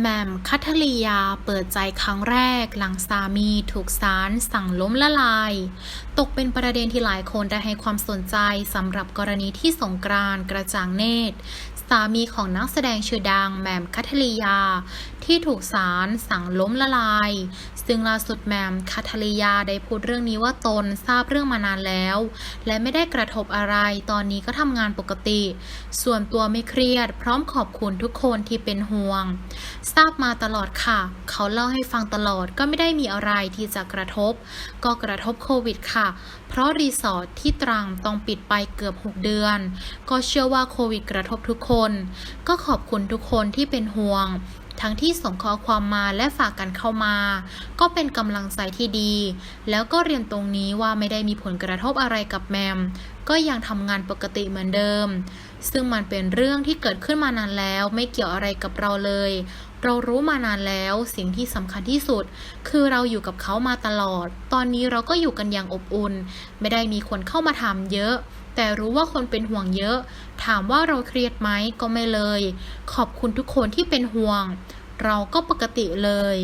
แมมคัทลียาเปิดใจครั้งแรก หลังสามีถูกศาลสั่งล้มละลาย ตกเป็นประเด็นที่หลายคนได้ให้ความสนใจสำหรับกรณีที่สงกรานต์กระจ่างเนตร สามีของนักแสดงชื่อดังแมมคัทลียา ที่ถูกศาลสั่งล้มละลาย ซึ่งล่าสุดแมมคัทลียาได้พูดเรื่องนี้ว่าตนทราบเรื่องมานานแล้ว และไม่ได้กระทบอะไรตอนนี้ก็ทำงานปกติ ส่วนตัวไม่เครียด พร้อมขอบคุณทุกคนที่เป็นห่วง ทราบมาตลอดค่ะ เขาเล่าให้ฟังตลอดก็ไม่ได้มีอะไรที่จะกระทบ ก็กระทบโควิดค่ะ เพราะรีสอร์ทที่ตรังต้องปิดไปเกือบ 6 เดือน ก็เชื่อว่าโควิดกระทบทุกคนก็ขอบคุณทุกคนที่เป็นห่วง ทั้งที่ส่งข้อความมาและฝากกันเข้ามา ก็เป็นกำลังใจที่ดี แล้วก็เรียนตรงนี้ว่าไม่ได้มีผลกระทบอะไรกับแมม ก็ยังทำงานปกติเหมือนเดิม ซึ่งมันเป็นเรื่องที่เกิดขึ้นมานานแล้ว ไม่เกี่ยวอะไรกับเราเลย เรารู้มานานแล้วสิ่งที่สำคัญที่สุด คือเราอยู่กับเขามาตลอด ตอนนี้เราก็อยู่กันอย่างอบอุ่น ไม่ได้มีคนเข้ามาถามเยอะแต่รู้ว่าคนเป็นห่วงเยอะ ถามว่าเราเครียดไหมก็ไม่เลย ขอบคุณทุกคนที่เป็นห่วง เราก็ปกติเลย